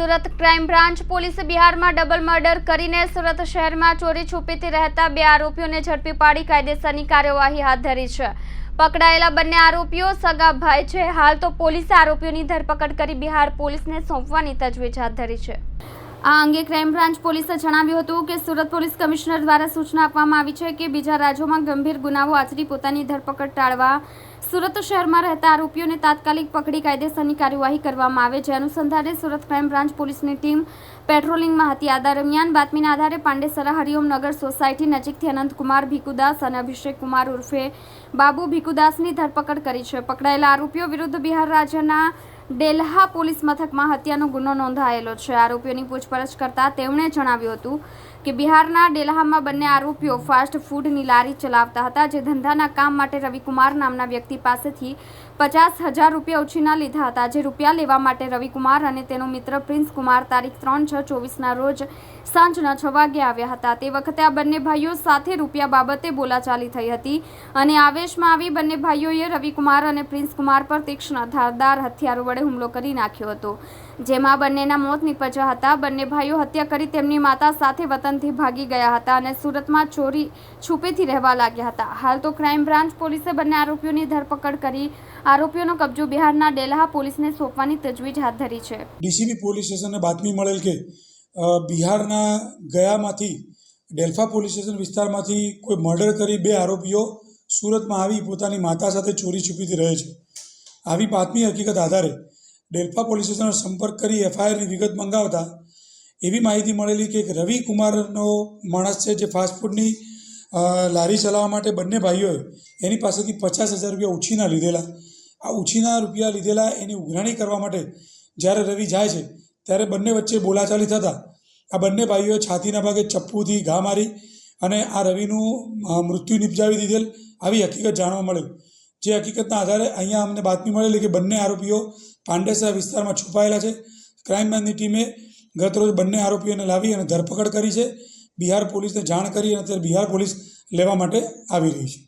Surat crime branch પોલીસે બિહારમાં double murder કરીને સુરત શહેરમાં ચોરી છુપીથી રહેતા બે આરોપીઓને ઝડપી પાડી કાયદેસરની કાર્યવાહી હાથ ધરી છે. પકડાયેલા બંને આરોપીઓ સગા ભાઈ છે. હાલ તો પોલીસે આરોપીઓની ધરપકડ કરી બિહાર પોલીસને સોંપવાની તજવીજ હાથ ધરી છે. આ અંગે ક્રાઇમ બ્રાન્ચ પોલીસે જણાવ્યું હતું કે સુરત પોલીસ કમિશનર દ્વારા સૂચના આપવામાં આવી છે કે બીજા રાજ્યોમાં ગંભીર ગુનાઓ આચરી પોતાની ધરપકડ ટાળવા સુરત શહેરમાં રહેતા આરોપીઓને તાત્કાલિક પકડી કાયદેસરની કાર્યવાહી કરવામાં આવે, જે અનુસંધાને સુરત ક્રાઇમ બ્રાન્ચ પોલીસની ટીમ પેટ્રોલિંગમાં હતી આ દરમિયાન બાતમીના આધારે પાંડેસરા હરિઓમ નગર સોસાયટી નજીકથી અનંતકુમાર ભીકુદાસ અને અભિષેક કુમાર ઉર્ફે બાબુ ભીકુદાસની ધરપકડ કરી છે. પકડાયેલા આરોપીઓ વિરુદ્ધ બિહાર રાજ્યના ડેલ્હા પોલીસ મથકમાં હત્યાનો ગુનો નોંધાયેલો છે. આરોપીઓની પૂછપરછ કરતા તેમણે જણાવ્યું હતું કે બિહારના ડેલ્હામાં બંને આરોપીઓ ફાસ્ટ ફૂડની લારી ચલાવતા હતા, જે ધંધાના કામ માટે રવિકુમાર નામના વ્યક્તિ પાસેથી પચાસ હજાર રૂપિયા ઉછીના લીધા હતા, જે રૂપિયા લેવા માટે રવિકુમાર અને તેનો મિત્ર પ્રિન્સ કુમાર તારીખ ત્રણ છ ચોવીસના રોજ સાંજના છ વાગે આવ્યા હતા. તે વખતે આ બંને ભાઈઓ સાથે રૂપિયા બાબતે બોલાચાલી થઈ હતી અને આવેશમાં આવી બંને ભાઈઓએ રવિકુમાર અને પ્રિન્સ કુમાર પર તીક્ષ્ણ ધારદાર હથિયારો વડે હુમલો કરી નાખ્યો હતો. જેમાં બંનેના મોત નીપજ્યા હતા. બંને ભાઈઓ હત્યા કરી તેમની માતા સાથે વતનથી ભાગી ગયા હતા અને સુરતમાં ચોરી છુપેથી રહેવા લાગ્યા હતા. હાલ તો ક્રાઇમ બ્રાન્ચ પોલીસે બંને આરોપીઓની ધરપકડ કરી આરોપીઓનો કબજો બિહારના ડેલહા પોલીસને સોંપવાની તજવીજ હાથ ધરી છે. ડીસીબી પોલીસ સ્ટેશનને બાતમી મળેલ કે બિહારના ગયામાંથી, ડેલ્ફા પોલીસ સ્ટેશન વિસ્તારમાંથી કોઈ મર્ડર કરી બે આરોપીઓ સુરતમાં આવી પોતાની માતા સાથે ચોરી છુપીથી રહે છે. આવી બાતમી હકીકત આધારે ડેલ્ફા પોલીસ સ્ટેશનનો સંપર્ક કરી એફઆઈઆરની વિગત મંગાવતા એવી માહિતી મળેલી કે એક રવિ કુમારનો માણસ છે જે ફાસ્ટફૂડની લારી ચલાવવા માટે બંને ભાઈઓએ એની પાસેથી પચાસ હજાર રૂપિયા ઉછીના લીધેલા. આ ઉછીના રૂપિયા લીધેલા એની ઉઘરાણી કરવા માટે જ્યારે રવિ જાય છે, ત્યારે બંને વચ્ચે બોલાચાલી થતાં આ બંને ભાઈઓએ છાતીના ભાગે ચપ્પુથી ઘા મારી અને આ રવિનું મૃત્યુ નિપજાવી દીધેલ. આવી હકીકત જાણવા મળેલ જે હકીકતના આધારે અહીંયા અમને બાતમી મળેલી કે બંને આરોપીઓ પાંડેસરા વિસ્તારમાં છુપાયેલા છે. ક્રાઇમ બ્રાન્ચની ટીમે ગતરોજ બંને આરોપીઓને લાવી અને ધરપકડ કરી છે. બિહાર પોલીસને જાણ કરી અને અત્યારે બિહાર પોલીસ લેવા માટે આવી રહી છે.